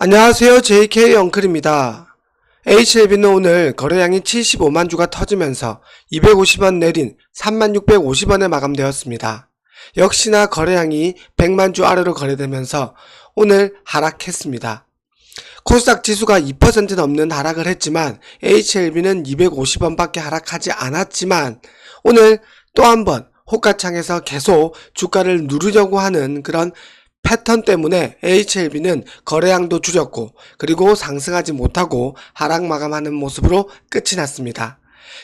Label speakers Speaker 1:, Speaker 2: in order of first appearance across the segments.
Speaker 1: 안녕하세요. JK 엉클입니다. HLB는 오늘 거래량이 75만 주가 터지면서 250원 내린 3650원에 마감되었습니다. 역시나 거래량이 100만 주 아래로 거래되면서 오늘 하락했습니다. 코스닥 지수가 2% 넘는 하락을 했지만 HLB는 250원밖에 하락하지 않았지만 오늘 또 한 번 호가창에서 계속 주가를 누르려고 하는 그런 패턴 때문에 HLB는 거래량도 줄였고 그리고 상승하지 못하고 하락 마감하는 모습으로 끝이 났습니다.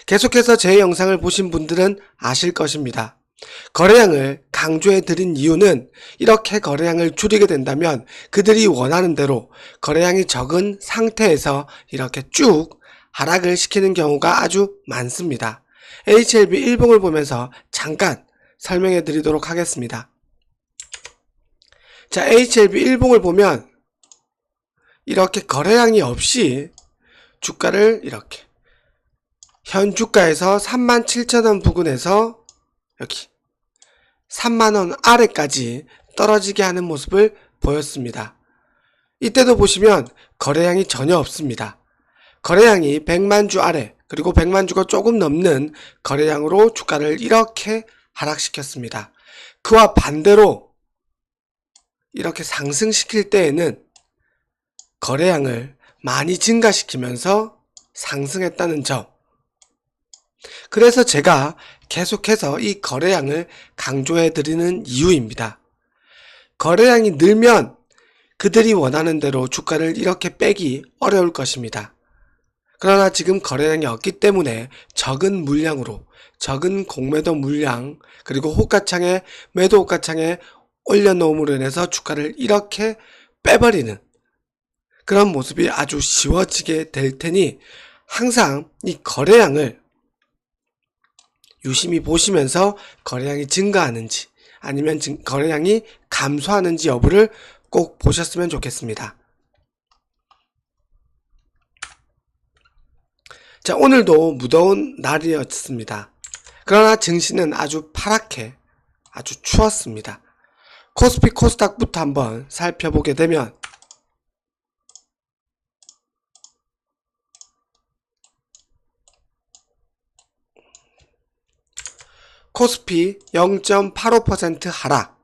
Speaker 1: 계속해서 제 영상을 보신 분들은 아실 것입니다. 거래량을 강조해 드린 이유는 이렇게 거래량을 줄이게 된다면 그들이 원하는 대로 거래량이 적은 상태에서 이렇게 쭉 하락을 시키는 경우가 아주 많습니다. HLB 일봉을 보면서 잠깐 설명해 드리도록 하겠습니다. 자, HLB 일봉을 보면 이렇게 거래량이 없이 주가를 이렇게 현 주가에서 37,000원 부근에서 여기 3만원 아래까지 떨어지게 하는 모습을 보였습니다. 이때도 보시면 거래량이 전혀 없습니다. 거래량이 100만 주 아래 그리고 100만 주가 조금 넘는 거래량으로 주가를 이렇게 하락시켰습니다. 그와 반대로 이렇게 상승시킬 때에는 거래량을 많이 증가시키면서 상승했다는 점. 그래서 제가 계속해서 이 거래량을 강조해 드리는 이유입니다. 거래량이 늘면 그들이 원하는 대로 주가를 이렇게 빼기 어려울 것입니다. 그러나 지금 거래량이 없기 때문에 적은 물량으로 적은 공매도 물량 그리고 호가창에 매도 호가창에 올려놓음으로 인해서 주가를 이렇게 빼버리는 그런 모습이 아주 쉬워지게 될 테니 항상 이 거래량을 유심히 보시면서 거래량이 증가하는지 아니면 증- 거래량이 감소하는지 여부를 꼭 보셨으면 좋겠습니다. 자, 오늘도 무더운 날이었습니다. 그러나 증시는 아주 파랗게 아주 추웠습니다. 코스피 코스닥부터 한번 살펴보게 되면 코스피 0.85% 하락,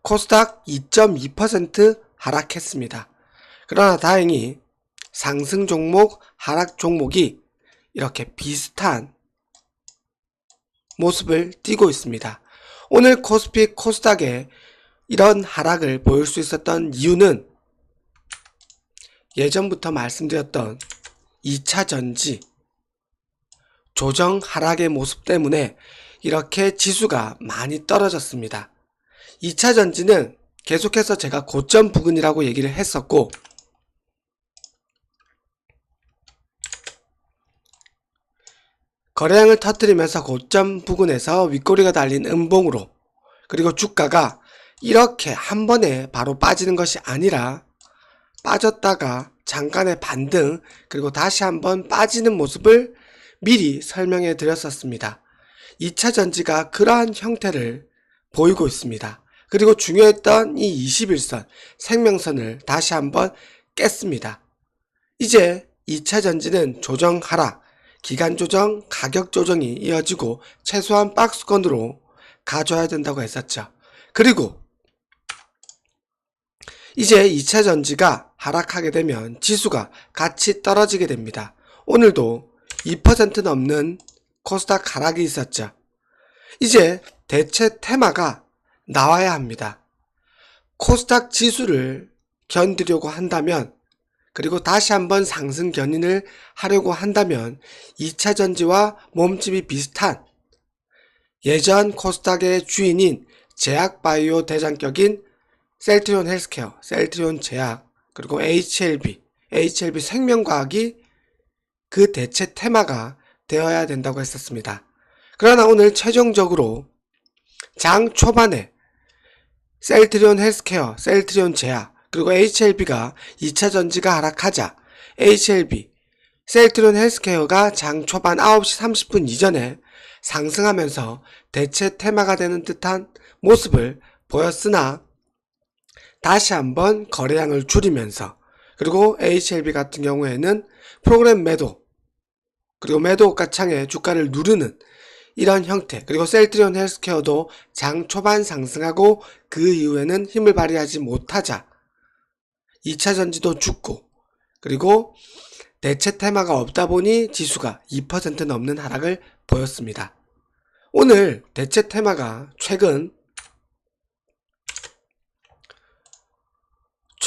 Speaker 1: 코스닥 2.2% 하락했습니다. 그러나 다행히 상승 종목, 하락 종목이 이렇게 비슷한 모습을 띠고 있습니다. 오늘 코스피 코스닥에 이런 하락을 보일 수 있었던 이유는 예전부터 말씀드렸던 2차 전지 조정 하락의 모습 때문에 이렇게 지수가 많이 떨어졌습니다. 2차 전지는 계속해서 제가 고점 부근이라고 얘기를 했었고 거래량을 터뜨리면서 고점 부근에서 윗꼬리가 달린 음봉으로 그리고 주가가 이렇게 한 번에 바로 빠지는 것이 아니라 빠졌다가 잠깐의 반등 그리고 다시 한번 빠지는 모습을 미리 설명해 드렸었습니다. 2차 전지가 그러한 형태를 보이고 있습니다. 그리고 중요했던 이 21선 생명선을 다시 한번 깼습니다. 이제 2차 전지는 조정 하락, 기간 조정, 가격 조정이 이어지고 최소한 박스권으로 가져야 된다고 했었죠. 그리고 이제 2차 전지가 하락하게 되면 지수가 같이 떨어지게 됩니다. 오늘도 2% 넘는 코스닥 하락이 있었죠. 이제 대체 테마가 나와야 합니다. 코스닥 지수를 견디려고 한다면 그리고 다시 한번 상승 견인을 하려고 한다면 2차 전지와 몸집이 비슷한 예전 코스닥의 주인인 제약바이오 대장격인 셀트리온 헬스케어, 셀트리온 제약, 그리고 HLB, HLB 생명과학이 그 대체 테마가 되어야 된다고 했었습니다. 그러나 오늘 최종적으로 장 초반에 셀트리온 헬스케어, 셀트리온 제약, 그리고 HLB가 2차 전지가 하락하자 HLB, 셀트리온 헬스케어가 장 초반 9시 30분 이전에 상승하면서 대체 테마가 되는 듯한 모습을 보였으나 다시 한번 거래량을 줄이면서 그리고 HLB 같은 경우에는 프로그램 매도 그리고 매도 가 창에 주가를 누르는 이런 형태 그리고 셀트리온 헬스케어도 장 초반 상승하고 그 이후에는 힘을 발휘하지 못하자 2차 전지도 죽고 그리고 대체 테마가 없다 보니 지수가 2% 넘는 하락을 보였습니다. 오늘 대체 테마가 최근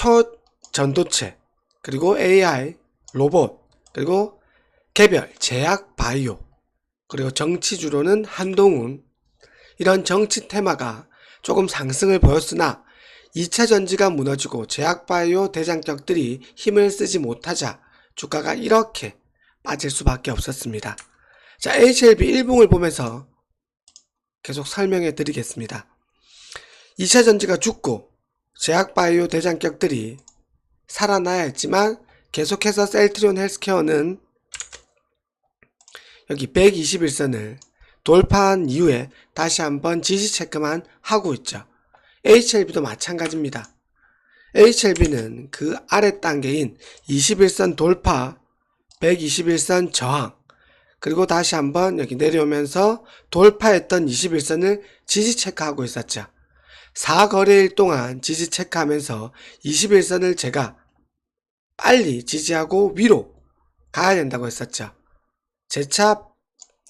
Speaker 1: 초전도체 그리고 AI 로봇 그리고 개별 제약 바이오 그리고 정치 주로는 한동훈 이런 정치 테마가 조금 상승을 보였으나 2차 전지가 무너지고 제약 바이오 대장격들이 힘을 쓰지 못하자 주가가 이렇게 빠질 수밖에 없었습니다. 자, HLB 1봉을 보면서 계속 설명해 드리겠습니다. 2차 전지가 죽고 제약바이오 대장격들이 살아나야 했지만 계속해서 셀트리온 헬스케어는 여기 121선을 돌파한 이후에 다시 한번 지지 체크만 하고 있죠. HLB도 마찬가지입니다. HLB는 그 아래 단계인 21선 돌파, 121선 저항, 그리고 다시 한번 여기 내려오면서 돌파했던 21선을 지지 체크하고 있었죠. 4거래일 동안 지지 체크하면서 21선을 제가 빨리 지지하고 위로 가야 된다고 했었죠. 제차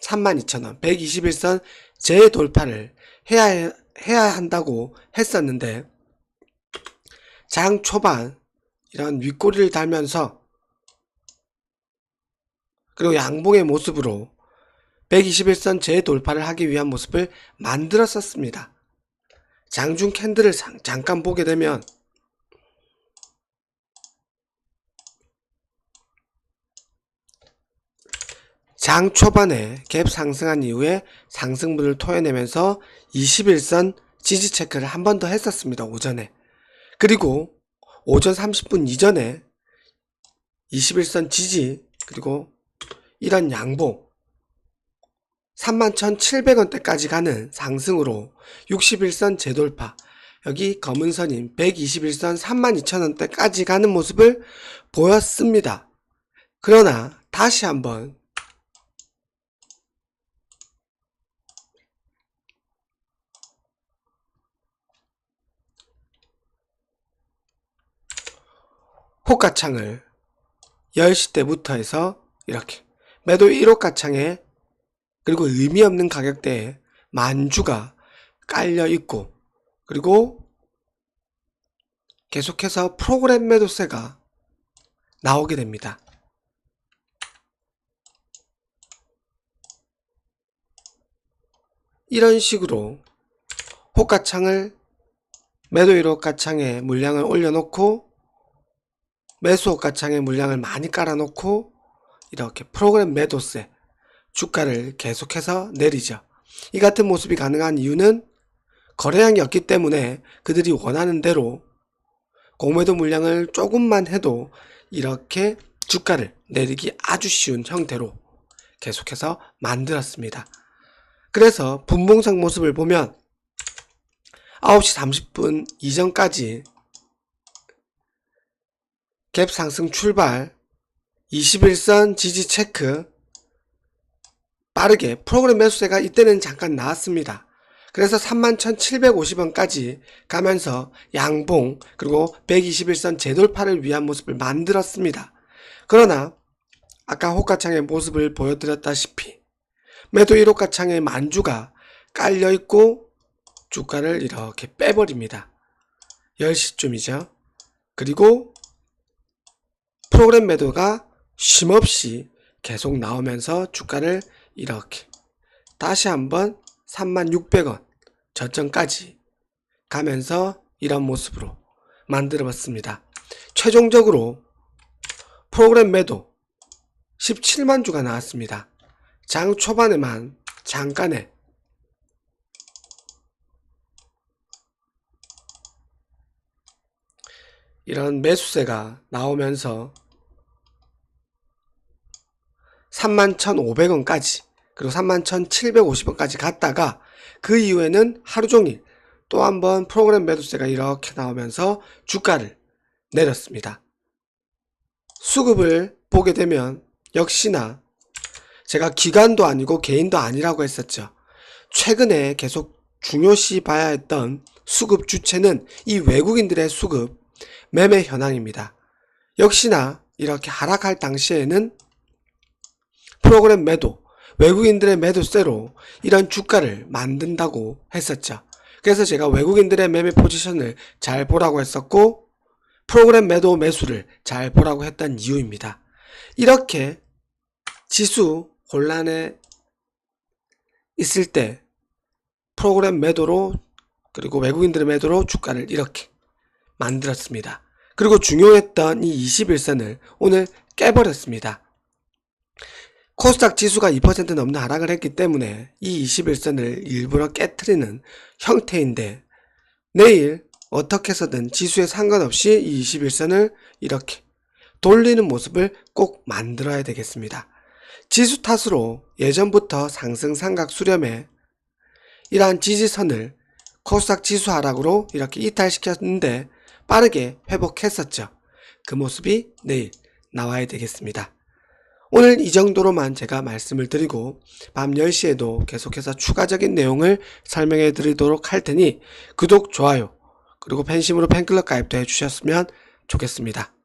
Speaker 1: 32,000원, 121선 재돌파를 해야, 해- 해야 한다고 했었는데, 장 초반, 이런 윗꼬리를 달면서, 그리고 양봉의 모습으로 121선 재돌파를 하기 위한 모습을 만들었었습니다. 장중 캔들을 상- 잠깐 보게 되면, 장 초반에 갭 상승한 이후에 상승분을 토해내면서 21선 지지 체크를 한 번 더 했었습니다. 오전에. 그리고 오전 30분 이전에 21선 지지 그리고 이런 양봉 31,700원대까지 가는 상승으로 61선 재돌파 여기 검은 선인 121선 32,000원대까지 가는 모습을 보였습니다. 그러나 다시 한번 호가창을 10시 때부터 해서 이렇게 매도 1호 가창에 그리고 의미 없는 가격대에 만주가 깔려 있고 그리고 계속해서 프로그램 매도세가 나오게 됩니다. 이런 식으로 호가창을 매도 1호 가창에 물량을 올려놓고 매수 호가창에 물량을 많이 깔아놓고 이렇게 프로그램 매도세 주가를 계속해서 내리죠. 이 같은 모습이 가능한 이유는 거래량이 없기 때문에 그들이 원하는 대로 공매도 물량을 조금만 해도 이렇게 주가를 내리기 아주 쉬운 형태로 계속해서 만들었습니다. 그래서 분봉상 모습을 보면 9시 30분 이전까지 갭 상승 출발 21선 지지 체크 빠르게 프로그램 매수세가 이때는 잠깐 나왔습니다. 그래서 31,750원까지 가면서 양봉 그리고 121선 재돌파를 위한 모습을 만들었습니다. 그러나 아까 호가창의 모습을 보여드렸다시피 매도 1호가창의 만주가 깔려있고 주가를 이렇게 빼버립니다. 10시쯤이죠. 그리고 프로그램 매도가 쉼없이 계속 나오면서 주가를 이렇게 다시 한번 3600원 저점까지 가면서 이런 모습으로 만들어 봤습니다. 최종적으로 프로그램 매도 17만 주가 나왔습니다. 장 초반에만 잠깐에 이런 매수세가 나오면서 31,500원까지 그리고 31,750원까지 갔다가 그 이후에는 하루 종일 또 한 번 프로그램 매도세가 이렇게 나오면서 주가를 내렸습니다. 수급을 보게 되면 역시나 제가 기관도 아니고 개인도 아니라고 했었죠. 최근에 계속 중요시 봐야 했던 수급 주체는 이 외국인들의 수급 매매 현황입니다. 역시나 이렇게 하락할 당시에는 프로그램 매도, 외국인들의 매도세로 이런 주가를 만든다고 했었죠. 그래서 제가 외국인들의 매매 포지션을 잘 보라고 했었고, 프로그램 매도 매수를 잘 보라고 했던 이유입니다. 이렇게 지수 혼란에 있을 때 프로그램 매도로 그리고 외국인들의 매도로 주가를 이렇게 만들었습니다. 그리고 중요했던 이 21선을 오늘 깨버렸습니다. 코스닥 지수가 2% 넘는 하락을 했기 때문에 이 21선을 일부러 깨트리는 형태인데 내일 어떻게 해서든 지수에 상관없이 이 21선을 이렇게 돌리는 모습을 꼭 만들어야 되겠습니다. 지수 탓으로 예전부터 상승 삼각 수렴에 이러한 지지선을 코스닥 지수 하락으로 이렇게 이탈시켰는데 빠르게 회복했었죠. 그 모습이 내일 나와야 되겠습니다. 오늘 이 정도로만 제가 말씀을 드리고 밤 10시에도 계속해서 추가적인 내용을 설명해 드리도록 할 테니 구독, 좋아요, 그리고 팬심으로 팬클럽 가입도 해주셨으면 좋겠습니다.